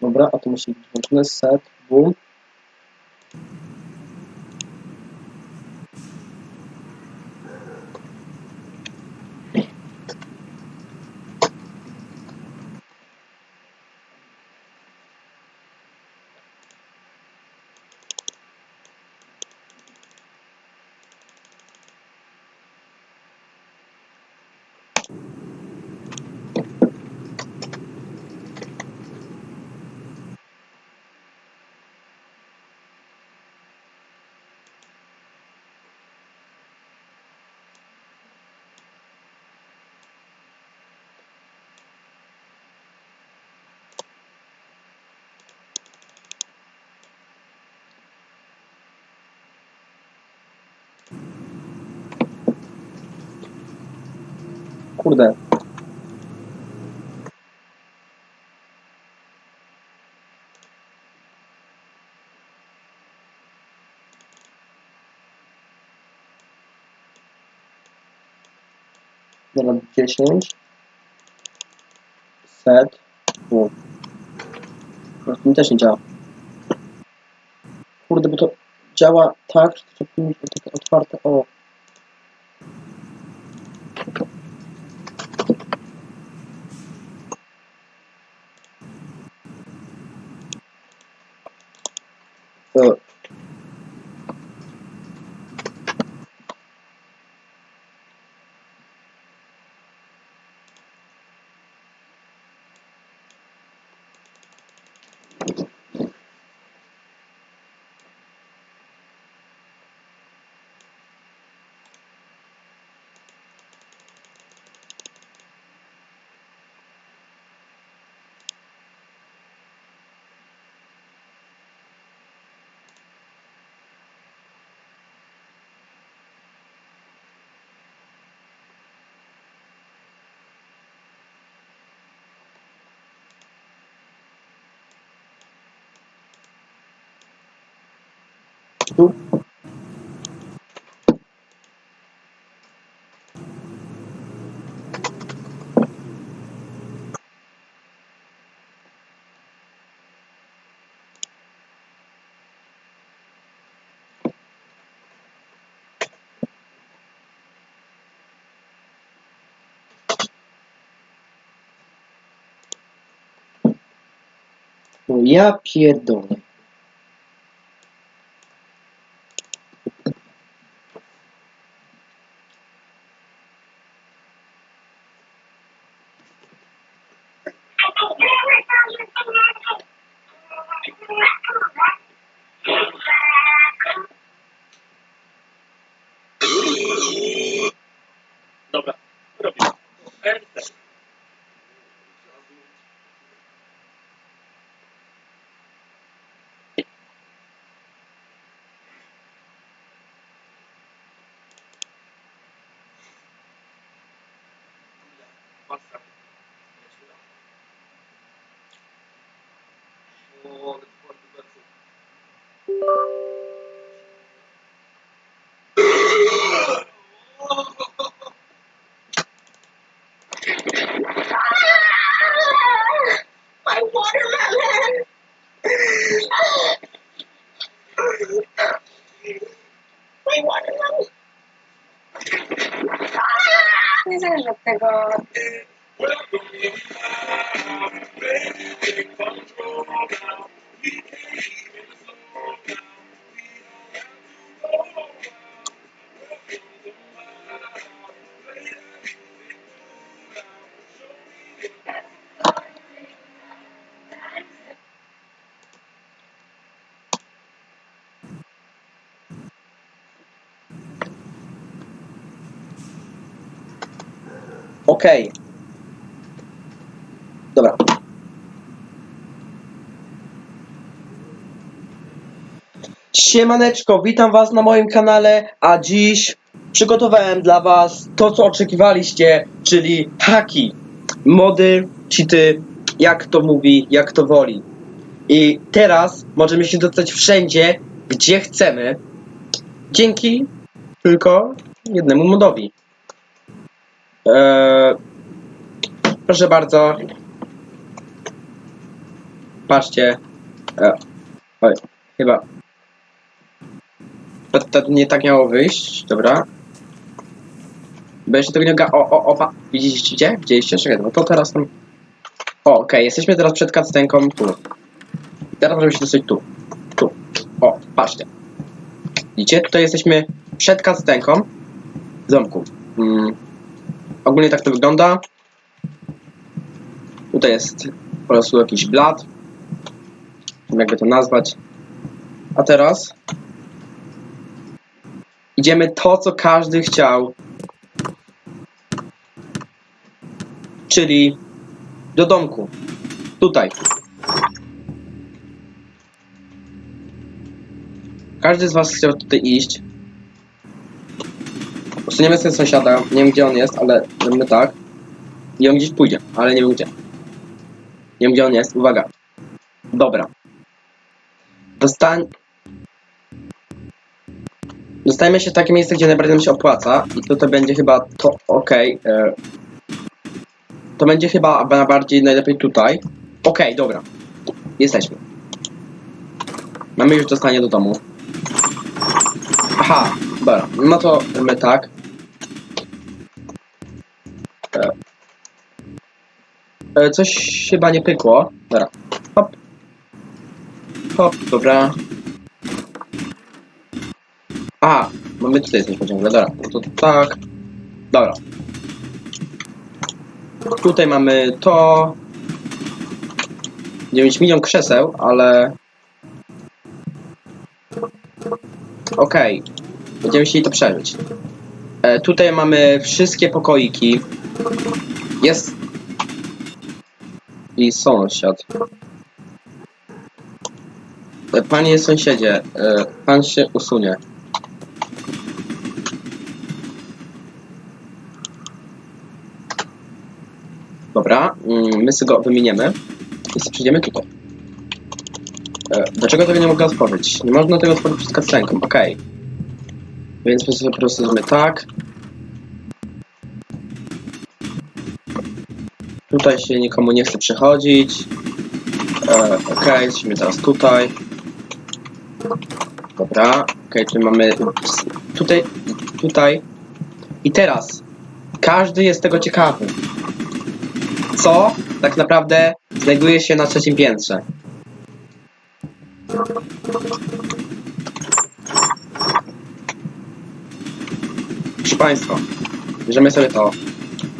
Dobra, a to musi być włączone. Set, boom. Kurde. Dobra, 10. Set. Boom. No, to mi też nie działa. Kurde, bo to działa tak, że to powinno być takie otwarte. O. E, Tu. No ja pierdolę. Dobra, robię. Enter. Masa. O, ale to bardzo bardzo. My watermelon! My watermelon! Nie zależy od tego. Okej. Dobra. Siemaneczko, witam was na moim kanale, a dziś przygotowałem dla was to, co oczekiwaliście, czyli haki, mody, cheaty, jak to mówi, jak to woli. I teraz możemy się dostać wszędzie, gdzie chcemy, dzięki tylko jednemu modowi. Eee, proszę bardzo. patrzcie. E, oj, chyba. To, to nie tak miało wyjść, dobra. Bo jeszcze tego nie ga... O, o, opa. Widzieliście? Widzieliście? Czekaj, no to teraz tam... O, okej, jesteśmy teraz przed cutscenką tu. Teraz możemy się dostać tu. Tu. O, patrzcie. Widzicie? Tutaj jesteśmy przed cutscenką w domku. Mm. Ogólnie tak to wygląda. Tutaj jest po prostu jakiś blat. Jakby to nazwać. A teraz idziemy to, co każdy chciał. Czyli do domku. Tutaj. Każdy z was chciał tutaj iść. Usuniemy sobie sąsiada. Nie wiem gdzie on jest, ale zrobimy tak. I on gdzieś pójdzie, ale nie wiem gdzie. Nie wiem gdzie on jest. Uwaga. Dobra. Dostań... Dostajemy się w takie miejsce, gdzie najbardziej nam się opłaca. I tutaj będzie chyba to ok. E... To będzie chyba najbardziej najlepiej tutaj. Okej, dobra. Jesteśmy. Mamy już dostanie do domu. Aha, dobra. No to my tak. Coś chyba nie pykło. Dobra. Hop. Hop, dobra. A, bo my tutaj jesteśmy ciągle. Dobra, to tak. Dobra. Tutaj mamy to. 9 milion krzeseł, ale. Okej. Będziemy chcieli to przeżyć. E, tutaj mamy wszystkie pokoiki. Jest. I sąsiad. E, Panie sąsiedzie, e, pan się usunie. Dobra, mm, my sobie go wymieniemy i przyjdziemy tutaj. E, Dlaczego tego nie mogę otworzyć? Nie można tego otworzyć przed cutscenką, okej. Więc my sobie po prostu zrobimy tak. Tutaj się nikomu nie chce przechodzić. E, okej, jesteśmy teraz tutaj. Dobra, okej, tutaj mamy... Tutaj, tutaj. I teraz. Każdy jest tego ciekawy. Co tak naprawdę znajduje się na trzecim piętrze? Proszę Państwa, bierzemy sobie to.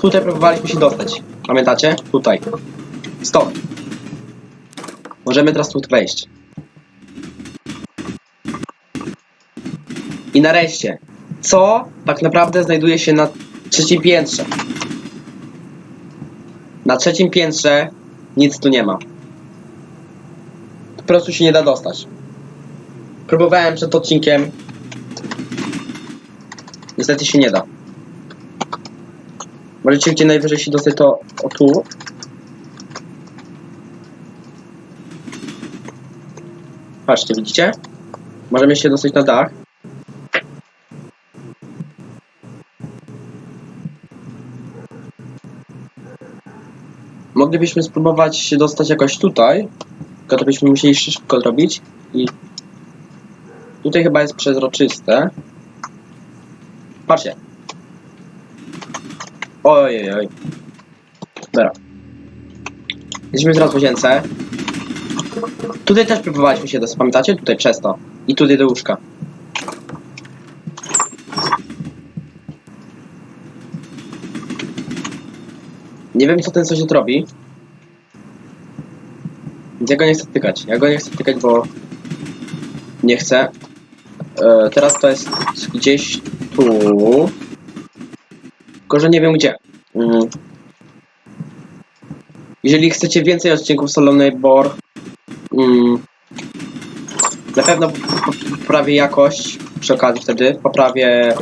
Tutaj próbowaliśmy się dostać. Pamiętacie? Tutaj. Stop. Możemy teraz tu wejść. I nareszcie, co tak naprawdę znajduje się na trzecim piętrze? Na trzecim piętrze nic tu nie ma. Po prostu się nie da dostać. Próbowałem przed odcinkiem. Niestety się nie da. Możecie gdzie najwyżej się dostać to o tu. Patrzcie, widzicie? Możemy się dostać na dach. Moglibyśmy spróbować się dostać jakoś tutaj. Tylko to byśmy musieli szybko zrobić. I tutaj chyba jest przezroczyste. Patrzcie. Ojej, oj. Dobra. Jesteśmy teraz w łazience. Tutaj też próbowaliśmy się dostać, pamiętacie? Tutaj przez to. I tutaj do łóżka. Nie wiem co ten sąsiad robi. Więc ja go nie chcę tykać. Ja go nie chcę tykać, bo nie chcę. E, teraz to jest gdzieś tu. Tylko, że nie wiem gdzie. Mm. Jeżeli chcecie więcej odcinków Solo Neighbor, mm, na pewno poprawię jakość przy okazji wtedy, poprawię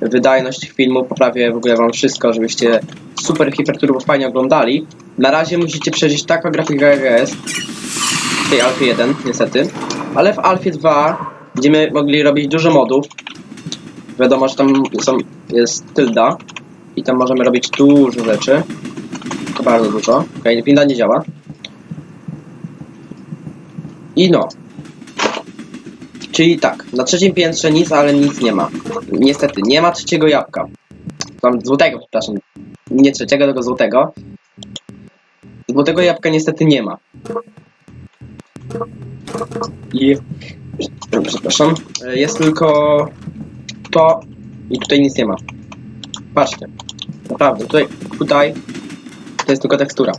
wydajność filmu, poprawię w ogóle wam wszystko, żebyście super hiper turbo fajnie oglądali. Na razie musicie przeżyć taką grafikę jak jest w tej Alfie 1, niestety. Ale w Alfie 2 będziemy mogli robić dużo modów. Wiadomo, że tam są, jest tylda i tam możemy robić dużo rzeczy. Bardzo dużo. Okej, okay, winda nie działa. I no. Czyli tak, na trzecim piętrze nic, ale nic nie ma. Niestety, nie ma trzeciego jabłka. Tam złotego, przepraszam. Nie trzeciego, tylko złotego. Złotego jabłka niestety nie ma. I... Przepraszam. Jest tylko to i tutaj nic nie ma. Patrzcie. Naprawdę, tutaj, tutaj to jest tylko tekstura.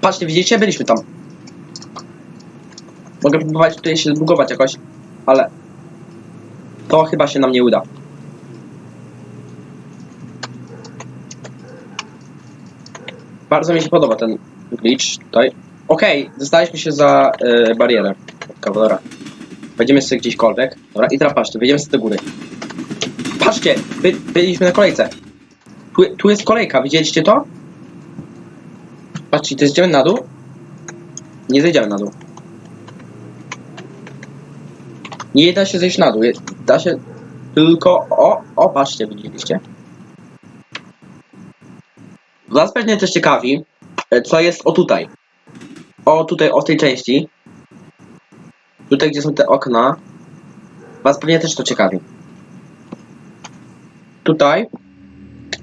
Patrzcie, widzicie? Byliśmy tam. Mogę próbować tutaj się zbugować jakoś, ale to chyba się nam nie uda. Bardzo mi się podoba ten glitch tutaj. Okej, dostaliśmy się za y, barierę. Dobra. Wejdziemy sobie gdzieśkolwiek. Dobra, i teraz patrzcie, wejdziemy sobie do góry. Patrzcie, by, byliśmy na kolejce. Tu, tu jest kolejka, widzieliście to? Patrzcie, to zjedziemy na dół? Nie zejdziemy na dół. Nie da się zejść na dół. Da się tylko. O, o, patrzcie, widzieliście? Was pewnie też ciekawi, e, co jest o tutaj. O tutaj, o tej części. Tutaj, gdzie są te okna. Was pewnie też to ciekawi. Tutaj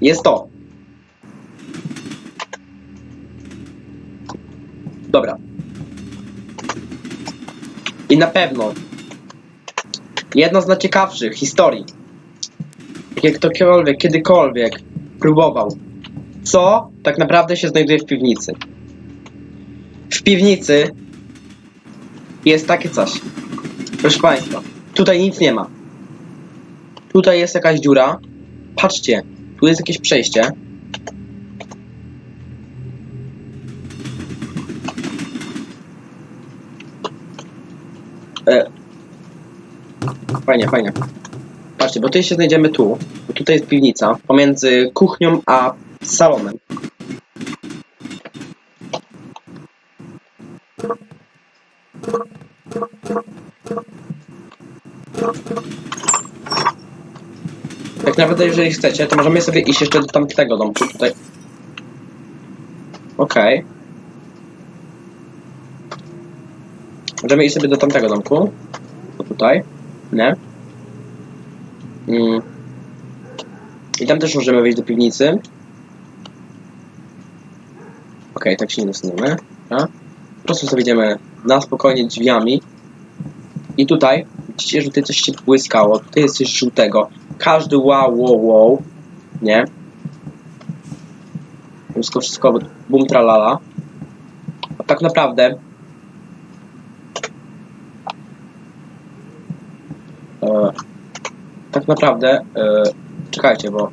jest to. Dobra. I na pewno jedno z najciekawszych historii, jakie ktokolwiek, kiedykolwiek próbował. Co tak naprawdę się znajduje w piwnicy? W piwnicy jest takie coś. Proszę Państwa, tutaj nic nie ma. Tutaj jest jakaś dziura. Patrzcie, tu jest jakieś przejście. E. Fajnie, fajnie. Patrzcie, bo tutaj się znajdziemy tu. Bo tutaj jest piwnica pomiędzy kuchnią a salonem. Naprawdę, jeżeli chcecie, to możemy sobie iść jeszcze do tamtego domku tutaj. Okej. Możemy iść sobie do tamtego domku. To tutaj. Nie? Mm. I tam też możemy wejść do piwnicy. Okej, tak się nie dostaniemy. A? Po prostu sobie idziemy na spokojnie drzwiami. I tutaj, widzicie, że tutaj coś się błyskało. Tutaj jest coś żółtego. Każdy wow, wow, wow. Nie? Wszystko, wszystko bum tralala. A tak naprawdę e, tak naprawdę e, czekajcie, bo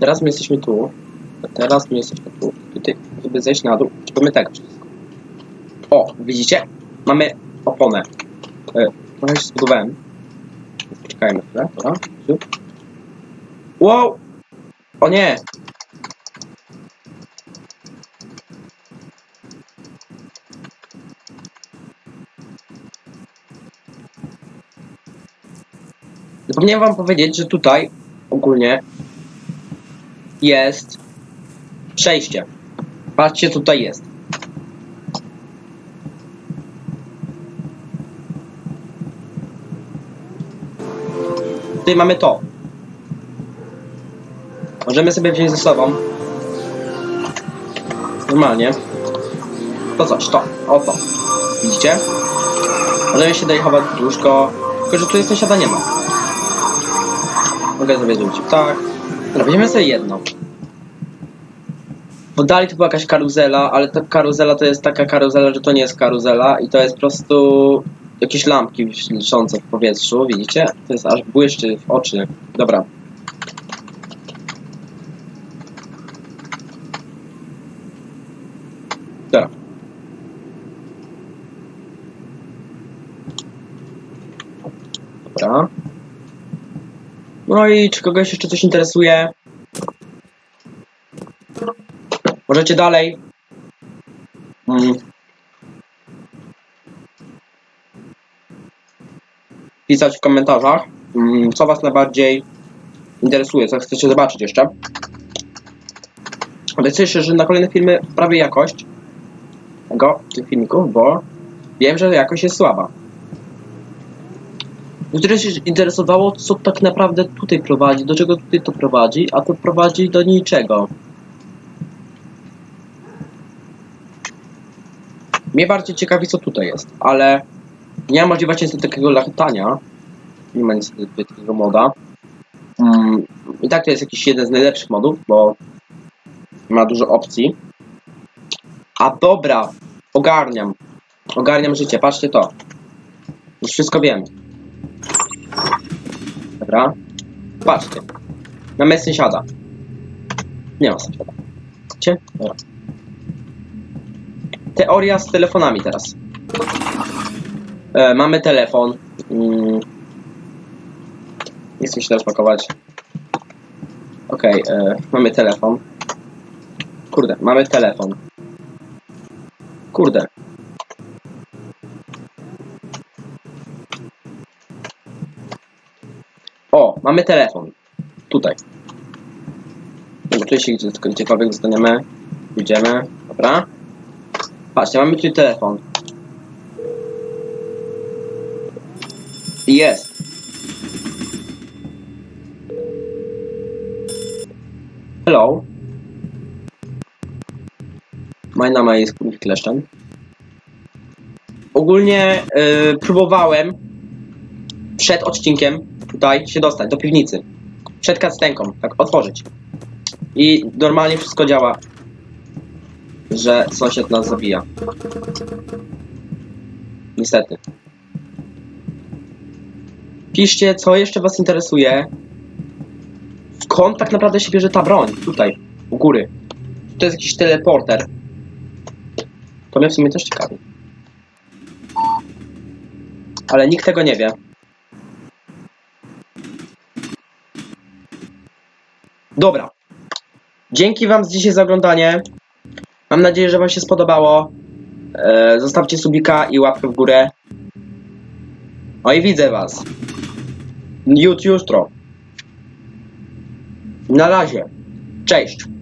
teraz my jesteśmy tu, teraz my jesteśmy tu. Tutaj, żeby zejść na dół, mamy tak wszystko. O, widzicie? Mamy oponę. E, trochę się zbudowałem. Czekajmy chwilę. Wow! O nie! Zapomniałem wam powiedzieć, że tutaj ogólnie jest przejście. Patrzcie, tutaj jest. Tutaj mamy to. Możemy sobie wziąć ze sobą. Normalnie. To coś, to. Oto. Widzicie? Możemy się tutaj chować łóżko. Tylko, że tutaj sąsiada nie ma. Mogę sobie zrobić tak. Dobra, sobie jedno. Bo dalej to była jakaś karuzela, ale ta karuzela to jest taka karuzela, że to nie jest karuzela i to jest po prostu jakieś lampki wiszące w powietrzu, widzicie? To jest aż błyszczy w oczy. Dobra. Dobra. Dobra. No i czy kogoś jeszcze coś interesuje? Możecie dalej. Mm. Pisać w komentarzach, mm, co Was najbardziej interesuje, co chcecie zobaczyć jeszcze. Obiecuję się, że na kolejne filmy prawie jakość. tego, tych filmików, bo wiem, że jakoś jest słaba. Niektórych się interesowało, co tak naprawdę tutaj prowadzi, do czego tutaj to prowadzi, a to prowadzi do niczego. Mnie bardziej ciekawi, co tutaj jest, ale nie ma możliwości niestety takiego latania. Nie ma niestety takiego moda. Mm, I tak to jest jakiś jeden z najlepszych modów, bo ma dużo opcji. A dobra, ogarniam. Ogarniam życie, patrzcie to. Już wszystko wiem. Dobra. Patrzcie. Mamy sąsiada. Nie ma sąsiada. Widzicie? Dobra. Teoria z telefonami teraz. E, mamy telefon. Mm. Nie chcę się teraz pakować. Okej, e, mamy telefon. Kurde, mamy telefon. Kurde. O, mamy telefon. Tutaj. Się gdzie- gdziekolwiek zostaniemy. Idziemy. Dobra. Patrzcie, mamy tutaj telefon. Jest. Hello. My name jest Kleszczan. Ogólnie y, próbowałem przed odcinkiem tutaj się dostać do piwnicy. Przed kastenką, tak otworzyć. I normalnie wszystko działa, że sąsiad nas zabija. Niestety. Piszcie, co jeszcze was interesuje. Skąd tak naprawdę się bierze ta broń? Tutaj, u góry. To jest jakiś teleporter. To mnie w sumie też ciekawi. Ale nikt tego nie wie. Dobra. Dzięki wam dzisiaj za oglądanie. Mam nadzieję, że wam się spodobało. E, zostawcie subika i łapkę w górę. No i widzę was. Jut jutro. Na razie. Cześć.